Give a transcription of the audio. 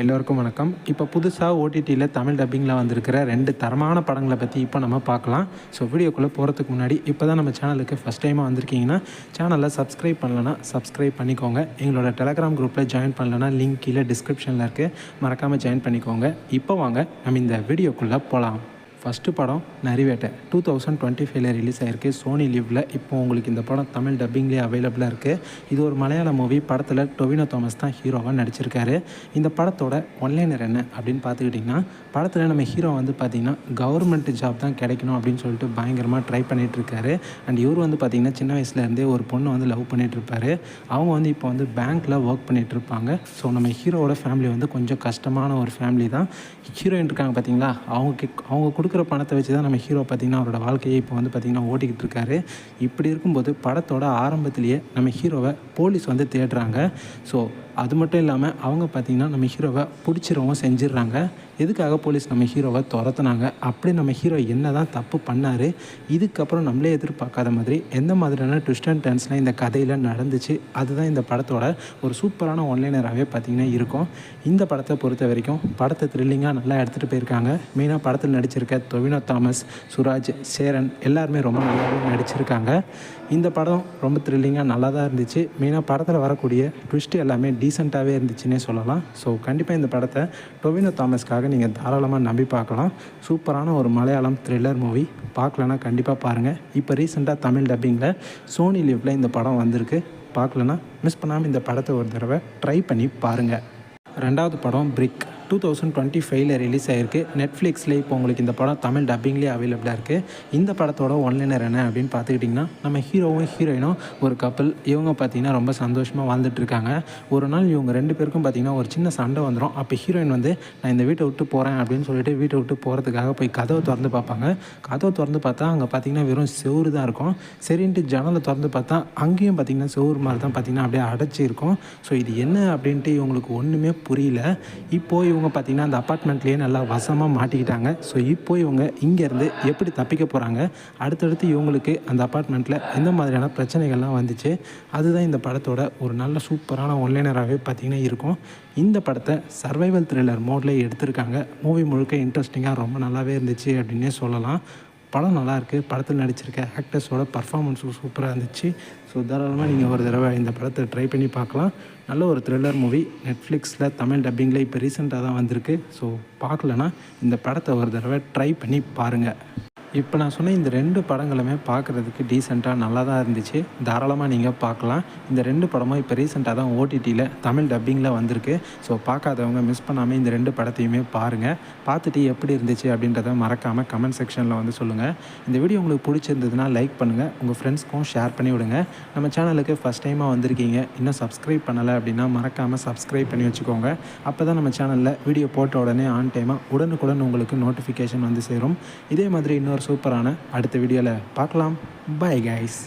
எல்லோருக்கும் வணக்கம். இப்போ புதுசாக ஓடிடியில் தமிழ் டப்பிங்கில் வந்திருக்கிற ரெண்டு தரமான படங்களை பற்றி இப்போ நம்ம பார்க்கலாம். ஸோ வீடியோக்குள்ளே போகிறதுக்கு முன்னாடி இப்போ தான் நம்ம சேனலுக்கு ஃபஸ்ட் டைமாக வந்திருக்கீங்கன்னா சேனலை சப்ஸ்கிரைப் பண்ணலன்னா சப்ஸ்கிரைப் பண்ணிக்கோங்க. எங்களோட டெலகிராம் குரூப்பில் ஜாயின் பண்ணலன்னா லிங்க் கீழே டிஸ்கிரிப்ஷனில் இருக்குது மறக்காமல் ஜாயின் பண்ணிக்கோங்க. இப்போ வாங்க நம்ம இந்த வீடியோக்குள்ளே போகலாம் ஃபஸ்ட்டு படம் நரிவேட்டை. டூ தௌசண்ட் டுவெண்ட்டி ஃபைவ்ல ரிலீஸ் ஆயிருக்கு. சோனி லிவ்வில் இப்போ உங்களுக்கு இந்த படம் தமிழ் டப்பிங்லேயே அவைலபிளாக இருக்குது இது ஒரு மலையாள மூவி படத்தில் டொவினோ தாமஸ் தான் ஹீரோவாக நடிச்சிருக்காரு. இந்த படத்தோட ஒன்லைனர் என்ன அப்படின்னு பார்த்துக்கிட்டிங்கன்னா படத்தில் நம்ம ஹீரோ வந்து பார்த்திங்கன்னா கவர்மெண்ட் ஜாப் தான் கிடைக்கணும் அப்படின்னு சொல்லிட்டு பயங்கரமாக ட்ரை பண்ணிகிட்ருக்காரு அண்ட் இவர் வந்து பார்த்திங்கன்னா சின்ன வயசுலேருந்தே ஒரு பொண்ணை வந்து லவ் பண்ணிகிட்ருப்பாரு அவங்க வந்து இப்போ வந்து பேங்க்கில் ஒர்க் பண்ணிகிட்ருப்பாங்க இருப்பாங்க ஸோ நம்ம ஹீரோவோட ஃபேமிலி வந்து கொஞ்சம் கஷ்டமான ஒரு ஃபேமிலி தான். ஹீரோயின் இருக்காங்க பார்த்தீங்களா? அவங்க அவங்க அவங்க கொடுக்குற பணத்தை வச்சு தான் நம்ம ஹீரோ பார்த்திங்கன்னா அவரோட வாழ்க்கையை இப்போ வந்து பார்த்திங்கன்னா ஓட்டிக்கிட்டு இருக்காரு. இப்படி இருக்கும்போது படத்தோட ஆரம்பத்திலேயே நம்ம ஹீரோவை போலீஸ் வந்து தேடுறாங்க. ஸோ அது மட்டும் இல்லாமல் அவங்க பார்த்திங்கன்னா நம்ம ஹீரோவை பிடிச்சிரவும் செஞ்சிடுறாங்க. எதுக்காக போலீஸ் நம்ம ஹீரோவை துரத்துனாங்க? அப்படி நம்ம ஹீரோ என்ன தான் தப்பு பண்ணார் இதுக்கப்புறம் நம்மளே எதிர்பார்க்காத மாதிரி எந்த மாதிரியான ட்விஸ்ட் அண்ட் டர்ன்ஸ்லாம் இந்த கதையில் நடந்துச்சு அதுதான் இந்த படத்தோட ஒரு சூப்பரான ஒன்லைனராகவே பார்த்திங்கன்னா இருக்கும். இந்த படத்தை பொறுத்த வரைக்கும் படத்தை த்ரில்லிங்காக நல்லா எடுத்துகிட்டு போயிருக்காங்க. மெயினாக படத்தில் நடிச்சிருக்க தொவினோ தாமஸ் சுராஜ் சேரன் எல்லாருமே ரொம்ப நல்லாவே நடிச்சிருக்காங்க. இந்த படம் ரொம்ப த்ரில்லிங்காக நல்லா தான் இருந்துச்சு. மெயினாக படத்தில் வரக்கூடிய ட்விஸ்ட் எல்லாமே டீசெண்டாகவே இருந்துச்சுன்னே சொல்லலாம். ஸோ கண்டிப்பாக இந்த படத்தை டொவினோ தாமஸ்க்காக நீங்கள் தாராளமாக நம்பி பார்க்கலாம். சூப்பரான ஒரு மலையாளம் த்ரில்லர் மூவி பார்க்கலன்னா கண்டிப்பாக பாருங்கள் இப்போ ரீசெண்டாக தமிழ் டப்பிங்கில் சோனி லிவ்வில் இந்த படம் வந்திருக்கு. பார்க்கலன்னா மிஸ் பண்ணாமல் இந்த படத்தை ஒரு தடவை ட்ரை பண்ணி பாருங்கள் ரெண்டாவது படம் பிரிக் டூ தௌசண்ட் டுவெண்ட்டி ஃபைவ்ல ரிலீஸ் ஆயிருக்கு. நெட்ஃப்ளிக்ஸில் இப்போ உங்களுக்கு இந்த படம் தமிழ் டப்பிங்லேயே அவைலபிளாக இருக்குது இந்த படத்தோட ஒன்லைனர் என்ன அப்படின்னு பார்த்துக்கிட்டிங்கன்னா நம்ம ஹீரோவும் ஹீரோயினும் ஒரு கப்பல் இவங்க பார்த்தீங்கன்னா ரொம்ப சந்தோஷமாக வாழ்ந்துட்டு இருக்காங்க ஒரு நாள் இவங்க ரெண்டு பேருக்கும் பார்த்தீங்கன்னா ஒரு சின்ன சண்டை வந்துடும் அப்போ ஹீரோயின் வந்து நான் இந்த வீட்டை விட்டு போகிறேன் அப்படின்னு சொல்லிட்டு வீட்டை விட்டு போகிறதுக்காக போய் கதவை திறந்து பார்ப்பாங்க. கதவை திறந்து பார்த்தா அங்கே பார்த்தீங்கன்னா வெறும் செவுறு தான் இருக்கும். சரின்ட்டு ஜன்னலை திறந்து பார்த்தா அங்கேயும் பார்த்தீங்கன்னா செவுறு மாதிரி தான் பார்த்தீங்கன்னா அப்படியே அடைச்சி இருக்கும் ஸோ இது என்ன அப்படின்ட்டு இவங்களுக்கு ஒன்றுமே புரியல. இப்போ இவங்க இவங்க பார்த்தீங்கன்னா அந்த அப்பார்ட்மெண்ட்லேயே நல்லா வசமாக மாட்டிக்கிட்டாங்க. ஸோ இப்போ இவங்க இங்கேருந்து எப்படி தப்பிக்க போகிறாங்க அடுத்தடுத்து இவங்களுக்கு அந்த அப்பார்ட்மெண்ட்டில் எந்த மாதிரியான பிரச்சனைகள்லாம் வந்துச்சு. அதுதான் இந்த படத்தோட ஒரு நல்ல சூப்பரான ஒன்லைனராகவே பார்த்திங்கன்னா இருக்கும். இந்த படத்தை சர்வைவல் த்ரில்லர் மோட்லேயே எடுத்திருக்காங்க. மூவி முழுக்க இன்ட்ரெஸ்டிங்காக ரொம்ப நல்லாவே இருந்துச்சு அப்படின்னே சொல்லலாம். படம் நல்லாயிருக்கு. படத்தில் நடிச்சிருக்க ஆக்டர்ஸோட பர்ஃபாமன்ஸும் சூப்பராக இருந்துச்சு. ஸோ தாராளமாக நீங்கள் ஒரு தடவை இந்த படத்தை ட்ரை பண்ணி பார்க்கலாம். நல்ல ஒரு த்ரில்லர் மூவி நெட்ஃப்ளிக்ஸில் தமிழ் டப்பிங்கில் இப்போ ரீசெண்டாக தான் வந்திருக்கு. ஸோ பார்க்கலனா இந்த படத்தை ஒரு தடவை ட்ரை பண்ணி பாருங்கள் இப்போ நான் சொன்ன இந்த ரெண்டு படங்களுமே பார்க்குறதுக்கு டீசெண்டாக நல்லா தான் இருந்துச்சு. தாராளமாக நீங்கள் பார்க்கலாம் இந்த ரெண்டு படமும் இப்போ ரீசெண்டாக தான் ஓடிடியில் தமிழ் டப்பிங்கில் வந்திருக்கு. ஸோ பார்க்காதவங்க மிஸ் பண்ணாமல் இந்த ரெண்டு படத்தையுமே பாருங்கள் பார்த்துட்டு எப்படி இருந்துச்சு அப்படின்றத மறக்காமல் கமெண்ட் செக்ஷனில் வந்து சொல்லுங்கள் இந்த வீடியோ உங்களுக்கு பிடிச்சிருந்ததுன்னா லைக் பண்ணுங்கள் உங்கள் ஃப்ரெண்ட்ஸ்க்கும் ஷேர் பண்ணி விடுங்க. நம்ம சேனலுக்கு ஃபஸ்ட் டைமாக வந்திருக்கீங்க. இன்னும் சப்ஸ்கிரைப் பண்ணலை அப்படின்னா மறக்காமல் சப்ஸ்கிரைப் பண்ணி வச்சுக்கோங்க. அப்போ தான் நம்ம சேனலில் வீடியோ போட்ட உடனே ஆன் டைமாக உடனுக்குடன் உங்களுக்கு நோட்டிஃபிகேஷன் வந்து சேரும். இதே மாதிரி இன்னொரு சூப்பரான அடுத்த வீடியோவில் பார்க்கலாம். Bye guys